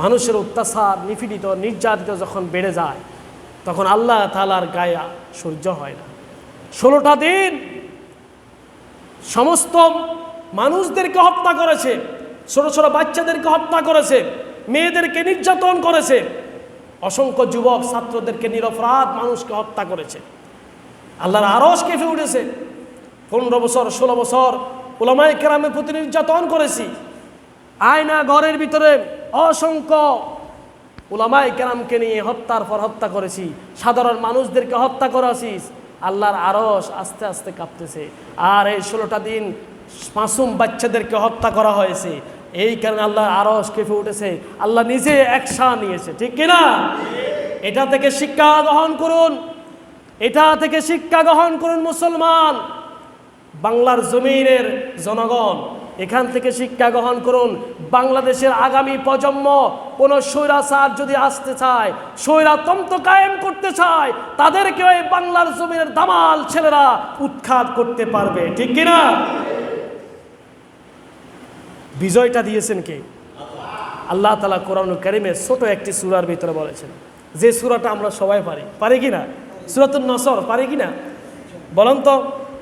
মানুষের অত্যাচার নিপীড়িত, নির্যাতিত যখন বেড়ে যায়, তখন আল্লাহ তালার গায়ে সহ্য হয় না। ষোলোটা দিন সমস্ত মানুষদেরকে হত্যা করেছে, ছোট ছোট বাচ্চাদেরকে হত্যা করেছে, মেয়েদেরকে নির্যাতন করেছে, অসংখ্য যুবক, ছাত্রদেরকে নিরপরাধ মানুষকে হত্যা করেছে। আল্লাহর আরস কেঁপে উঠেছে। পনেরো বছর, ষোলো বছর ওলামাই কেরামের প্রতি নির্যাতন করেছি। আয়না ঘরের ভিতরে অসংখ্য ওলামাই কেরামকে নিয়ে হত্যার পর হত্যা করেছি, সাধারণ মানুষদেরকে হত্যা করেছিস আল্লাহর আরস আস্তে আস্তে কাঁপতেছে। আর এই ষোলোটা দিন মাসুম বাচ্চাদেরকে হত্যা করা হয়েছে। এই কারণে আল্লাহর আরস কেঁপে উঠেছে। আল্লাহ নিজে একসা নিয়েছে, ঠিক কিনা? এটা থেকে শিক্ষা গ্রহণ করুন। এটা থেকে শিক্ষা গ্রহণ করুন মুসলমান। বাংলার জমিনের জনগণ এখান থেকে শিক্ষা গ্রহণ করুন। বাংলাদেশের আগামী প্রজন্ম কোনো স্বৈরাচার যদি আসতে চায়, স্বৈরাতন্ত্র কায়েম করতে চায় তাদেরকে ওই বাংলার জমিনের দামাল ছেলেরা উৎখাত করতে পারবে। ঠিক কিনা? বিজয়টা দিয়েছেন কে? আল্লাহ তালা কোরআন কারিমের ছোট একটি সুরার ভিতরে বলেছেন, যে সুরাটা আমরা সবাই পারি। পারি কি না নসর, পারি কি না বলেন তো।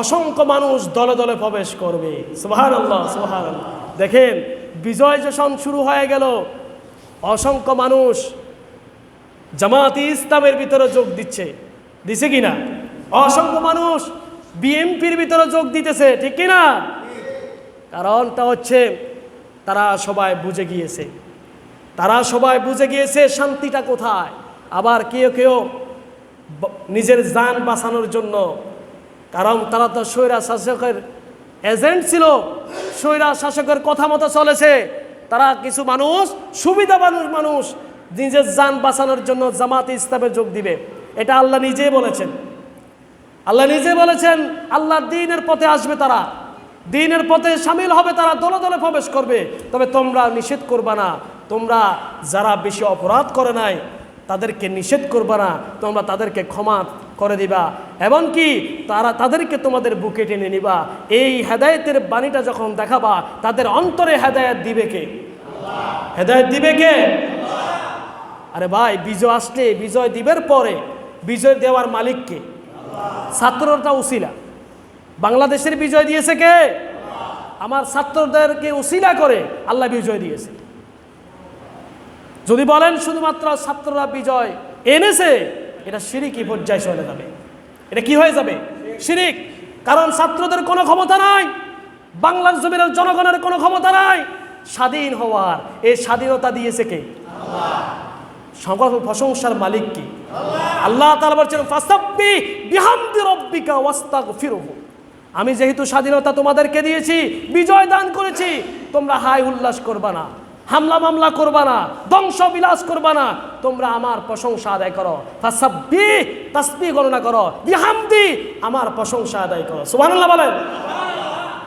অসংখ্য মানুষ দলে দলে প্রবেশ করবে। সোহান আল্লাহ সোহান দেখেন, বিজয় যখন শুরু হয়ে গেল, অসংখ্য মানুষ জামাতি ইসলামের ভিতরে যোগ দিচ্ছে। দিছে কি না অসংখ্য মানুষ বিএনপির ভিতরে যোগ দিতেছে, ঠিক কিনা? কারণটা হচ্ছে, তারা সবাই বুঝে গিয়েছে। তারা সবাই বুঝে গিয়েছে, শান্তিটা কোথায়? আবার কেউ কেউ নিজের যান বাঁচানোর জন্য কারণ তারা তো স্বৈরা শাসকের এজেন্ট ছিল, স্বৈরা শাসকের কথা মতো চলেছে। তারা কিছু মানুষ, সুবিধা মানুষ মানুষ নিজের যান বাঁচানোর জন্য জামাত ইসলামে যোগ দিবে। এটা আল্লাহ নিজেই বলেছেন। আল্লাহ নিজে বলেছেন, আল্লাহ দিনের পথে আসবে তারা। দিনের পথে সামিল হবে তারা, দলে দলে প্রবেশ করবে। তবে তোমরা নিষেধ করবা না। তোমরা যারা বেশি অপরাধ করে নাই, তাদেরকে নিষেধ করবা না। তোমরা তাদেরকে ক্ষমা করে দিবা। এমনকি তারা তাদেরকে তোমাদের বুকে টেনে নিবা। এই হেদায়েতের বাণীটা যখন দেখাবা, তাদের অন্তরে হেদায়েত দিবে কে? হেদায়েত দিবে কে? আরে ভাই, বিজয় আসলে, বিজয় দিবের পরে বিজয় দেওয়ার মালিককে ছাত্রটা উসিলা। বাংলাদেশের বিজয় দিয়েছে কে? আমার ছাত্রদেরকে উসিলা করে আল্লাহ বিজয় দিয়েছে। যদি বলেন শুধুমাত্র ছাত্ররা বিজয় এনেছে এটা সিরিকি পর্যায়ে চলে যাবে। এটা কি হয়ে যাবে? শিরিক। কারণ ছাত্রদের কোনো ক্ষমতা নাই, বাংলার জমিনের জনগণের কোনো ক্ষমতা নাই। স্বাধীন হওয়ার এই স্বাধীনতা দিয়েছে কে? সকল প্রশংসার মালিক কি? আল্লাহ বলছেন আমি যেহেতু স্বাধীনতা তোমাদেরকে দিয়েছি, বিজয় দান করেছি, তোমরা হাই উল্লাস করবা না। হামলা মামলা করবা না ধ্বংস বিলাস করবা না। তোমরা আমার প্রশংসা আদায় করো। ফাসাব্বি তাসবি গণনা করো। বিহামদি, আমার প্রশংসা আদায় করো। সুবহানাল্লাহ বলেন।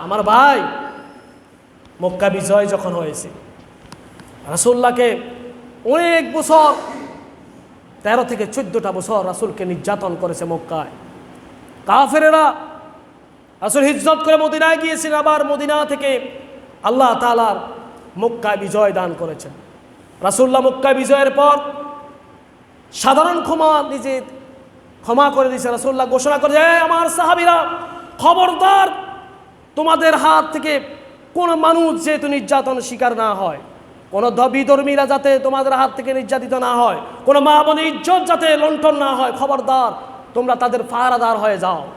আমার ভাই, মক্কা বিজয় যখন হয়েছে, রাসূলুল্লাহকে অনেক বছর, তেরো থেকে চোদ্দটা বছর রাসূলকে নির্যাতন করেছে মক্কায়। কাফেরেরা রাসুল হিজরত করে মদিনায় গিয়েছিলেন, আবার মদিনা থেকে আল্লাহ তাআলার মক্কায় বিজয় দান করেছেন। রাসূল্লাহ মক্কায় বিজয়ের পর সাধারণ ক্ষমা নিজে ক্ষমা করে দিয়েছে রাসূল্লাহ ঘোষণা করে "এ আমার সাহাবিরা, খবরদার, তোমাদের হাত থেকে কোন মানুষ যেহেতু নির্যাতন শিকার না হয়, কোনো বিধর্মীরা যাতে তোমাদের হাত থেকে নির্যাতিত না হয়, কোনো মা বোনের ইজ্জত যাতে লণ্ঠন না হয়, খবরদার, তোমরা তাদের ফারাদার হয়ে যাও।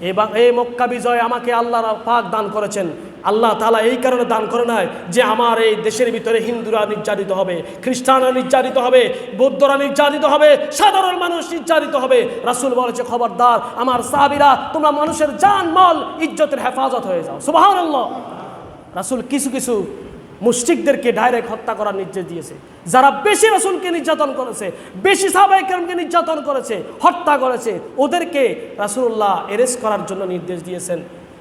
এবং এই মক্কা বিজয় আমাকে আল্লাহ পাক দান করেছেন। আল্লাহ তালা এই কারণে দান করে নাই যে আমার এই দেশের ভিতরে হিন্দুরা নির্যাতিত হবে, খ্রিস্টানরা নির্যাতিত হবে, বৌদ্ধরা নির্যাতিত হবে, সাধারণ মানুষ নির্যাতিত হবে। রাসুল বলেছে, খবরদার, আমার সাহাবিরা, তোমরা মানুষের জান, মাল, ইজ্জতের হেফাজত হয়ে যাও। সুবাহ রাসুল কিছু কিছু মুশরিকদেরকে ডাইরেক্ট হত্যা করার নির্দেশ দিয়েছে। যারা বেশি রাসুলকে নির্যাতন করেছে, বেশি সাবাইকেরমকে নির্যাতন করেছে, হত্যা করেছে, ওদেরকে রাসুল্লাহ এরেস্ট করার জন্য নির্দেশ দিয়েছেন।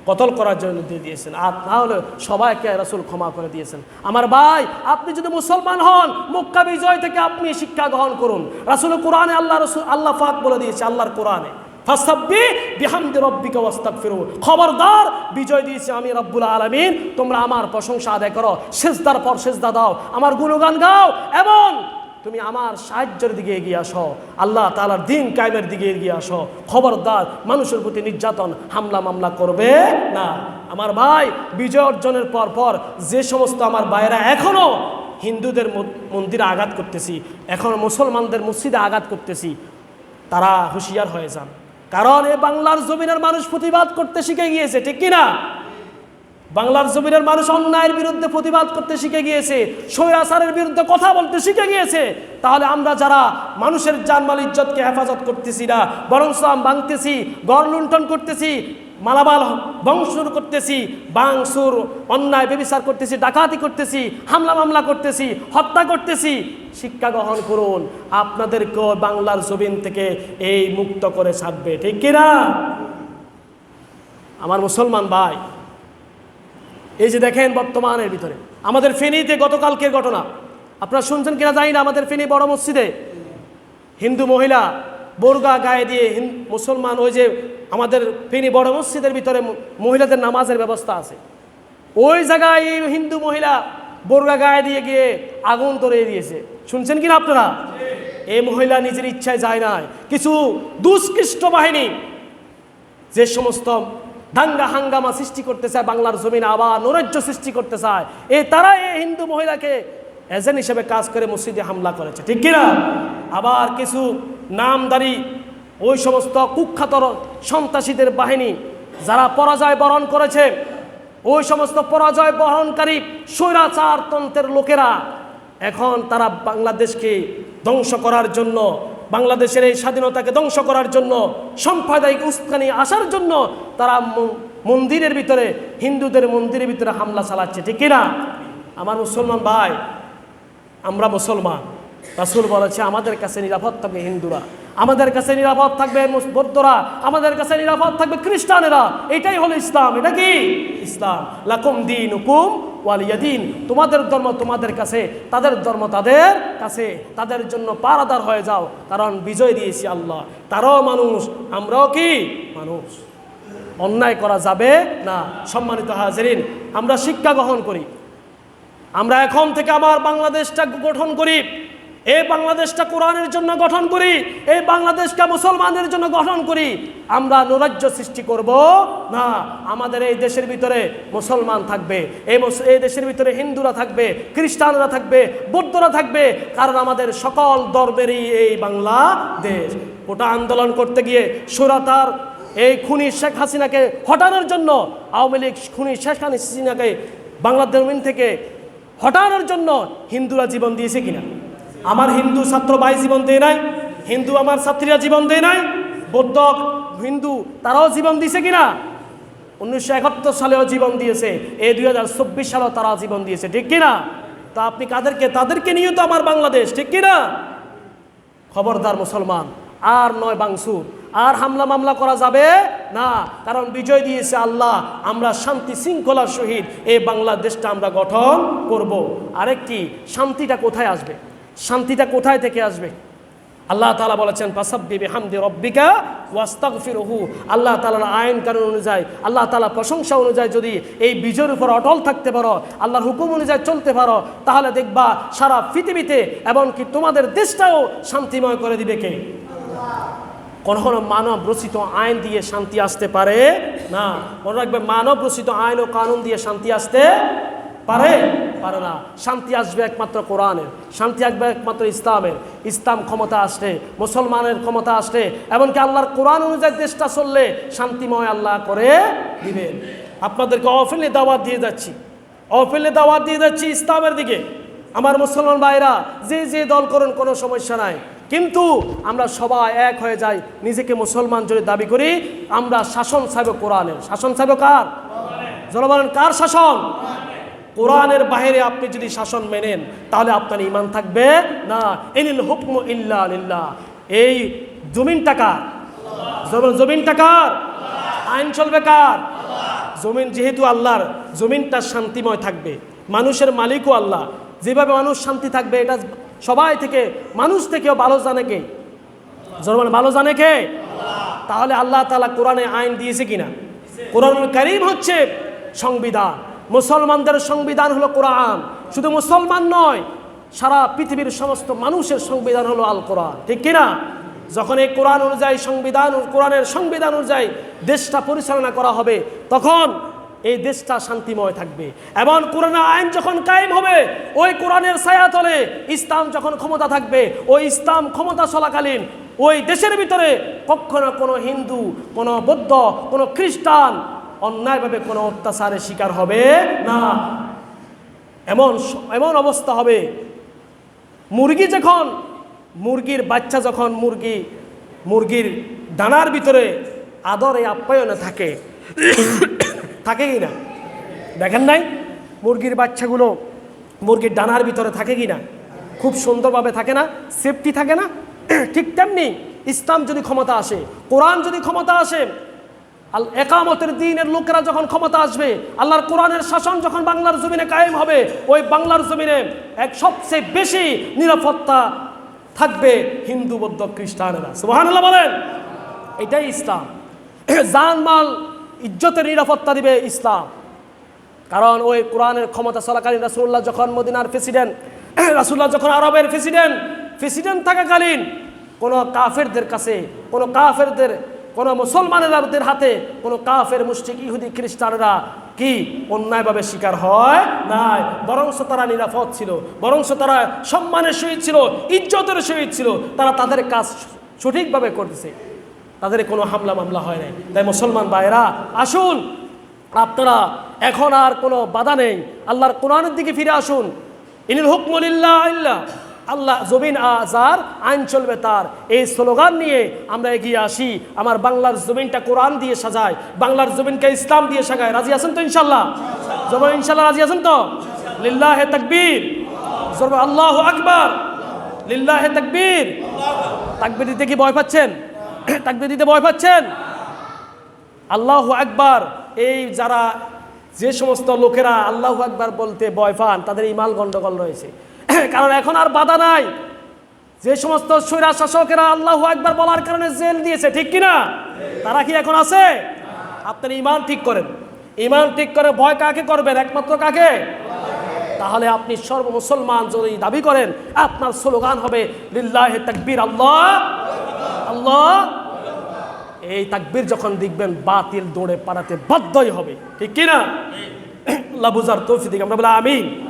কতল করার জন্য নির্দেশ দিয়েছেন। আর তাহলে সবাইকে রাসুল ক্ষমা করে দিয়েছেন। আমার ভাই, আপনি যদি মুসলমান হন, মুক্কা বিজয় থেকে আপনি শিক্ষা গ্রহণ করুন। রাসুল কোরআনে আল্লাহ রসুল, আল্লাহ ফাক বলে দিয়েছে আল্লাহর কোরআনে ফাসাব্বি বিহামদি খবরদার বিজয় দিয়েছি আমি রব্বুল আলামিন। তোমরা আমার প্রশংসা আদায় করো, সেজদার পর সেজদা দাও। আমার গুণগান গাও এবং তুমি আমার সাহায্যের দিকে এগিয়ে আসো। আল্লাহ তাআলার দিন কায়েমের দিকে এগিয়ে আসো। খবরদার মানুষের প্রতি নির্যাতন, হামলা মামলা করবে না। আমার ভাই, বিজয় অর্জনের পর পর যে সমস্ত আমার ভাইয়েরা এখনও হিন্দুদের মন্দিরে আঘাত করতেছি, এখন মুসলমানদের মসজিদে আঘাত করতেছি, তারা হুঁশিয়ার হয়ে যান। কারণ এ বাংলার জমিনের মানুষ প্রতিবাদ করতে শিখে গিয়েছে, ঠিক কিনা? বাংলার জমিনের মানুষ অন্যায়ের বিরুদ্ধে প্রতিবাদ করতে শিখে গিয়েছে, স্বৈরাচারের বিরুদ্ধে কথা বলতে শিখে গিয়েছে, তাহলে আমরা যারা মানুষের জানমাল ইজ্জতকে হেফাজত করতেছি না বরং সাম ভাঙতেছি, গড় লুণ্ঠন করতেছি, মালামাল বংশুর করতেছি, বাংসুর, অন্যায় ব্যবিচার করতেছি, ডাকাতি করতেছি, হামলা মামলা করতেছি, হত্যা করতেছি, শিক্ষা গ্রহণ করুন। আপনাদেরকেও বাংলার জমিন থেকে এই মুক্ত করে ছাড়বে, ঠিক কিনা? আমার মুসলমান ভাই এই যে দেখেন বর্তমানের ভিতরে। আমাদের ফেনীতে গতকালকের ঘটনা। আপনারা শুনছেন কিনা জানি না আমাদের ফেনী বড় মসজিদে। হিন্দু মহিলা বোরগা গায়ে দিয়ে মুসলমান ওই যে আমাদের ফেনী বড় মসজিদের ভিতরে মহিলাদের নামাজের ব্যবস্থা আছে। ওই জায়গায় এই হিন্দু মহিলা বোরগা গায়ে দিয়ে গিয়ে আগুন ধরিয়ে দিয়েছে। শুনছেন কিনা আপনারা? এই মহিলা নিজের ইচ্ছায় যায় নাই। কিছু দুষ্কৃষ্ট বাহিনী যে সমস্ত দাঙ্গা হাঙ্গামা সৃষ্টি করতে চায়, বাংলার জমিনে আবার নৈরাজ্য সৃষ্টি করতে চায়। এ তারা এই হিন্দু মহিলাকে এজেন্ট হিসেবে কাজ করে মসজিদে হামলা করেছে। ঠিক কিনা? আবার কিছু নামদারি ওই সমস্ত কুখ্যাতর সন্ত্রাসীদের বাহিনী যারা পরাজয় বরণ করেছে, ওই সমস্ত পরাজয় বহনকারী স্বৈরাচার তন্ত্রের লোকেরা এখন তারা বাংলাদেশকে ধ্বংস করার জন্য বাংলাদেশের এই স্বাধীনতাকে ধ্বংস করার জন্য, সাম্প্রদায়িক উস্কানি আসার জন্য তারা মন্দিরের ভিতরে, হিন্দুদের মন্দিরের ভিতরে হামলা চালাচ্ছে, ঠিক কিনা? আমার মুসলমান ভাই, আমরা মুসলমান। রাসুল বলেছে, আমাদের কাছে নিরাপদ থাকবে হিন্দুরা। আমাদের কাছে নিরাপদ থাকবে বৌদ্ধরা। আমাদের কাছে নিরাপদ থাকবে খ্রিস্টানেরা। এটাই হলো ইসলাম, এটা কি? ইসলাম। লাকুম দিন হুকুম ওয়ালিয়াদিন তোমাদের ধর্ম তোমাদের কাছে, তাদের ধর্ম তাদের কাছে, তাদের জন্য পারাদার হয়ে যাও, কারণ বিজয় দিয়েছি আল্লাহ। তারাও মানুষ, আমরাও কি? মানুষ। অন্যায় করা যাবে না, সম্মানিত হাজরিন, আমরা শিক্ষা গ্রহণ করি। আমরা এখন থেকে আমার বাংলাদেশটা গঠন করি। এই বাংলাদেশটা কোরআনের জন্য গঠন করি, এই বাংলাদেশটা মুসলমানদের জন্য গঠন করি, আমরা নৈরাজ্য সৃষ্টি করব? না, আমাদের এই দেশের ভিতরে মুসলমান থাকবে, এই এই দেশের ভিতরে হিন্দুরা থাকবে, খ্রিস্টানরা থাকবে, বৌদ্ধরা থাকবে, কারণ আমাদের সকল ধর্মেরই এই বাংলাদেশ। ওটা আন্দোলন করতে গিয়ে সুরাতার এই খুনি শেখ হাসিনাকে হটানোর জন্য, আওয়ামী লীগ খুনি শেখ হাসিনাকে বাংলাদেশ থেকে হটানোর জন্য হিন্দুরা জীবন দিয়েছে কিনা? আমার হিন্দু ছাত্র ভাই জীবন দেয় নাই, হিন্দু আমার ছাত্রীরা জীবন দেয় নাই বৌদ্ধ হিন্দু তারাও জীবন দিয়েছে কিনা? উনিশশো একাত্তর সালেও জীবন দিয়েছে, এই দুই হাজার চব্বিশ সালেও তারা জীবন দিয়েছে, ঠিক কিনা? তা আপনি কাদেরকে, তাদেরকে নিয়ে তো আমার বাংলাদেশ, ঠিক কিনা? খবরদার মুসলমান, আর নয় বাংসুর, আর হামলা মামলা করা যাবে না, কারণ বিজয় দিয়েছে আল্লাহ, আমরা শান্তি শৃঙ্খলার সহিত এই বাংলাদেশটা আমরা গঠন করব। আরেকটি, শান্তিটা কোথায় আসবে? শান্তিটা কোথায় থেকে আসবে? আল্লাহ তালা বলেছেন পাসাব্বি হামদি রব্বিকা ওয়াস্তাগফিরহু। আল্লাহ তালার আইন কানুন অনুযায়ী, আল্লাহ তালা প্রশংসা অনুযায়ী যদি এই বিজয়ের উপর অটল থাকতে পারো, আল্লাহর হুকুম অনুযায়ী চলতে পারো, তাহলে দেখবা সারা পৃথিবীতে এমনকি তোমাদের দেশটাও শান্তিময় করে দিবে কে? কখনো মানব রচিত আইন দিয়ে শান্তি আসতে পারে না। মনে রাখবে মানব রচিত আইন ও কানুন দিয়ে শান্তি আসতে পারে। পারে না। শান্তি আসবে একমাত্র কোরআনের, শান্তি আসবে একমাত্র ইসলামের। ইসলাম ক্ষমতা আসলে, মুসলমানের ক্ষমতা আসলে, এমনকি আল্লাহর কোরআন অনুযায়ী দেশটা চললে শান্তিময় আল্লাহ করে দিবেন। আপনাদেরকে অফেলে দাওয়াত দিয়ে যাচ্ছি। অফেলে দাওয়াত দিয়ে যাচ্ছি ইসলামের দিকে। আমার মুসলমান ভাইরা, যে যে দল করেন কোনো সমস্যা নাই। কিন্তু আমরা সবাই এক হয়ে যাই, নিজেকে মুসলমান যদি দাবি করি, আমরা শাসন সাহেব কোরআনের। শাসন সাহেব কার? জনগণ কার শাসন? কোরআনের বাইরে আপনি যদি শাসন মেনেন, তাহলে আপনার ইমান থাকবে না। এনিল হুকম ইল্লা লিল্লাহ। এই জমিনটা কার? জমিন জমিনটা কার? আইন চলবে কার? জমিন যেহেতু আল্লাহর, জমিনটা শান্তিময় থাকবে। মানুষের মালিকও আল্লাহ। যেভাবে মানুষ শান্তি থাকবে, এটা সবাই থেকে, মানুষ থেকেও ভালো জানে কে? জনগণ ভালো জানে কে? তাহলে আল্লাহ তালা কোরআনে আইন দিয়েছে কিনা? কোরআন করিম হচ্ছে সংবিধান। মুসলমানদের সংবিধান হলো কোরআন। শুধু মুসলমান নয়, সারা পৃথিবীর সমস্ত মানুষের সংবিধান হলো আল কোরআন ঠিক কিনা? যখন এই কোরআন অনুযায়ী সংবিধান, কোরআনের সংবিধান অনুযায়ী দেশটা পরিচালনা করা হবে, তখন এই দেশটা শান্তিময় থাকবে। এবং কোরআনের আইন যখন কায়েম হবে, ওই কোরআনের ছায়াতলে ইসলাম যখন ক্ষমতা থাকবে, ওই ইসলাম ক্ষমতা চলাকালীন ওই দেশের ভিতরে কখনো কোনো হিন্দু, কোনো বৌদ্ধ, কোনো খ্রিস্টান অন্যায়ভাবে কোনো অত্যাচারের শিকার হবে না। এমন এমন অবস্থা হবে। মুরগি যখন, মুরগির বাচ্চা যখন মুরগি, মুরগির দানার ভিতরে আদরে আপ্যায়নে থাকে থাকে কি না? দেখেন নাই? মুরগির বাচ্চাগুলো মুরগির ডানার ভিতরে থাকে কি না? খুব সুন্দরভাবে থাকে না? সেফটি থাকে না? ঠিক তেমনি ইসলাম যদি ক্ষমতা আসে, কোরআন যদি ক্ষমতা আসে আল একামতের দিনের লোকেরা যখন ক্ষমতা আসবে, আল্লাহর কোরআনের শাসন যখন বাংলার জমিনে কায়েম হবে, ওই বাংলার জমিনে এক সবচেয়ে বেশি নিরাপত্তা থাকবে হিন্দু, বৌদ্ধ, খ্রিস্টানেরা। সুবহানাল্লাহ বলেন, এটাই ইসলাম। জানমাল ইজ্জতের নিরাপত্তা দিবে ইসলাম। কারণ ওই কোরআনের ক্ষমতা চলাকালীন রাসুল্লাহ যখন মদিনার প্রেসিডেন্ট রাসুল্লাহ যখন আরবের প্রেসিডেন্ট প্রেসিডেন্ট থাকাকালীন কোনো কাফেরদের কাছে, কোনো কাফেরদের কোনো মুসলমানেরদের হাতে, কোনো কাফের মুষ্টিক ইহুদি, খ্রিস্টানরা কি অন্যায়ভাবে শিকার হয়? নাই। বরংশ তারা নিরাপদ ছিল বরংশ তারা সম্মানের সহিত ছিল, ইজ্জতের সহিত ছিল, তারা তাদের কাজ সঠিকভাবে করতেছে। তাদের কোনো হামলা মামলা হয় নাই। তাই মুসলমান ভাইরা আসুন, আপনারা এখন আর কোনো বাধা নেই। আল্লাহর কোরআনের দিকে ফিরে আসুন। ইনিল হুকমুলিল্লাহ ইল্লাহ আল্লাহ জমিন আজার, আইন চলবে তার। এই স্লোগান নিয়ে আমরা এগিয়ে আসি। আমার বাংলার জমিনটা কোরআন দিয়ে সাজায়, বাংলার জমিনকে ইসলাম দিয়ে সাজায়। রাজি আছেন তো ইনশাল্লাহ জবান ইনশাল্লাহ রাজি আছেন তো? লিল্লাহ তাকবীর। জরব আল্লাহ আকবার। লিল্লাহ তাকবীর। তাকবীর দিতে কি ভয় পাচ্ছেন? তাকবীর দিতে ভয় পাচ্ছেন? আল্লাহ আকবার। এই যারা যে সমস্ত লোকেরা আল্লাহ আকবার বলতে ভয় পান, তাদের ইমাল গন্ডগোল রয়েছে। কারণ এখন আর বাধা নাই। যে সমস্ত স্বৈরা শাসকেরা আল্লাহ একবার বলার কারণে জেল দিয়েছে, ঠিক কিনা? তারা কি এখন আছে? আপনার ইমান ঠিক করেন। ইমান ঠিক করে ভয় কাকে করবেন? একমাত্র কাকে? তাহলে আপনি সর্ব মুসলমান যদি দাবি করেন, আপনার স্লোগান হবে, লিল্লাহ তাকবীর আল্লাহ আল্লাহ। এই তাকবীর যখন দেখবেন, বাতিল দৌড়ে পালাতে বাধ্যই হবে। ঠিক কিনা? আল্লাহ বুঝার তৌফিক আমরা বলে, আমিন।